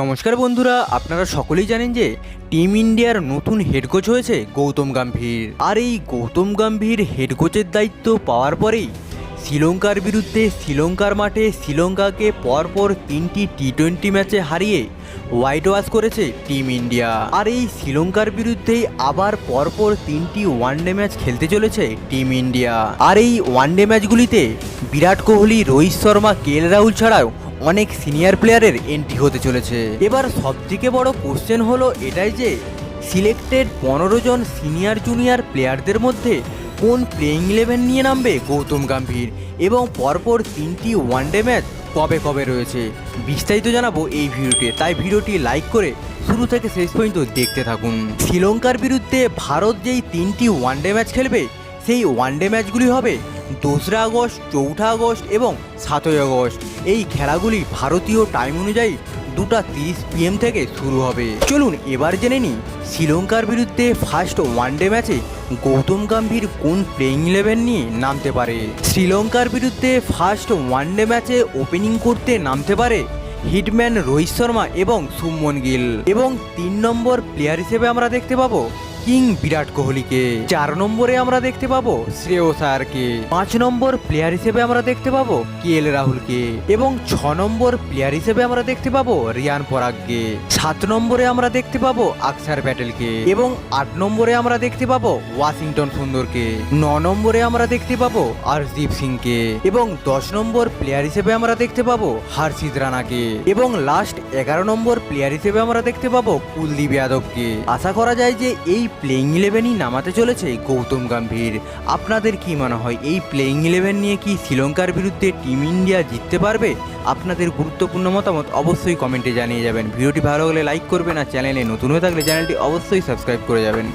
নমস্কার বন্ধুরা, আপনারা সকলেই জানেন যে টিম ইন্ডিয়ার নতুন হেড কোচ হয়েছে গৌতম গম্ভীর। আর এই গৌতম গম্ভীর হেড কোচের দায়িত্ব পাওয়ার পরেই শ্রীলঙ্কার বিরুদ্ধে শ্রীলঙ্কার মাঠে শ্রীলঙ্কাকে পরপর তিনটি টি টোয়েন্টি ম্যাচে হারিয়ে হোয়াইট ওয়াশ করেছে টিম ইন্ডিয়া। আর এই শ্রীলঙ্কার বিরুদ্ধেই আবার পরপর তিনটি ওয়ানডে ম্যাচ খেলতে চলেছে টিম ইন্ডিয়া। আর এই ওয়ানডে ম্যাচগুলিতে বিরাট কোহলি, রোহিত শর্মা, কে রাহুল ছাড়াও অনেক সিনিয়র প্লেয়ারের এন্ট্রি হতে চলেছে। এবার সবথেকে বড় কোশ্চেন হলো এটাই যে সিলেক্টেড পনেরো জন সিনিয়র জুনিয়র প্লেয়ারদের মধ্যে কোন প্লেয়িং ইলেভেন নিয়ে নামবে গৌতম গম্ভীর? এবং পরপর তিনটি ওয়ানডে ম্যাচ কবে কবে রয়েছে? বিস্তারিত জানাব এই ভিডিওতে, তাই ভিডিওটি লাইক করে শুরু থেকে শেষ পর্যন্ত দেখতে থাকুন। শ্রীলঙ্কার বিরুদ্ধে ভারত যেই তিনটি ওয়ানডে ম্যাচ খেলবে, সেই ওয়ানডে ম্যাচগুলি হবে দোসরা আগস্ট, চৌঠা আগস্ট এবং সাতই আগস্ট। এই খেলাগুলি ভারতীয় টাইম অনুযায়ী দুটা তিরিশ পিএম থেকে শুরু হবে। চলুন এবার জেনে নিই, শ্রীলঙ্কার বিরুদ্ধে ফার্স্ট ওয়ানডে ম্যাচে গৌতম গম্ভীর কোন প্লেইং ইলেভেন নিয়ে নামতে পারে? শ্রীলঙ্কার বিরুদ্ধে ফার্স্ট ওয়ানডে ম্যাচে ওপেনিং করতে নামতে পারে হিটম্যান রোহিত শর্মা এবং সুমন গিল। এবং তিন নম্বর প্লেয়ার হিসেবে আমরা দেখতে পাবো কিং বিরাট কোহলিকে। চার নম্বরে আমরা দেখতে পাবো শ্রেয়স আয়ারকে পাঁচ নম্বর প্লেয়ার হিসেবে আমরা দেখতে পাবো কে এল রাহুলকে। এবং ছ নম্বর প্লেয়ার হিসেবে আমরা দেখতে পাবো রিয়ান পরাগকে। সাত নম্বরে আমরা দেখতে পাবো আকসার প্যাটেলকে। এবং আট নম্বরে আমরা দেখতে পাবো ওয়াশিংটন সুন্দরকে। ন নম্বরে আমরা দেখতে পাবো আরশদীপ সিংকে। এবং দশ নম্বর প্লেয়ার হিসেবে আমরা দেখতে পাবো হর্ষিত রানাকে। এবং লাস্ট এগারো নম্বর প্লেয়ার হিসেবে আমরা দেখতে পাবো কুলদীপ যাদবকে। আশা করা যায় যে এই প্লেইং ইলেভেনই নামাতে চলেছে গৌতম গম্ভীর। আপনাদের কি মনে হয়, এই প্লেইং ইলেভেন নিয়ে কি শ্রীলঙ্কার বিরুদ্ধে টিম ইন্ডিয়া জিততে পারবে? আপনাদের গুরুত্বপূর্ণ মতামত অবশ্যই কমেন্টে জানিয়ে যাবেন। ভিডিওটি ভালো হলে লাইক করবেন আর চ্যানেলে নতুন হয়ে থাকলে চ্যানেলটি অবশ্যই সাবস্ক্রাইব করে যাবেন।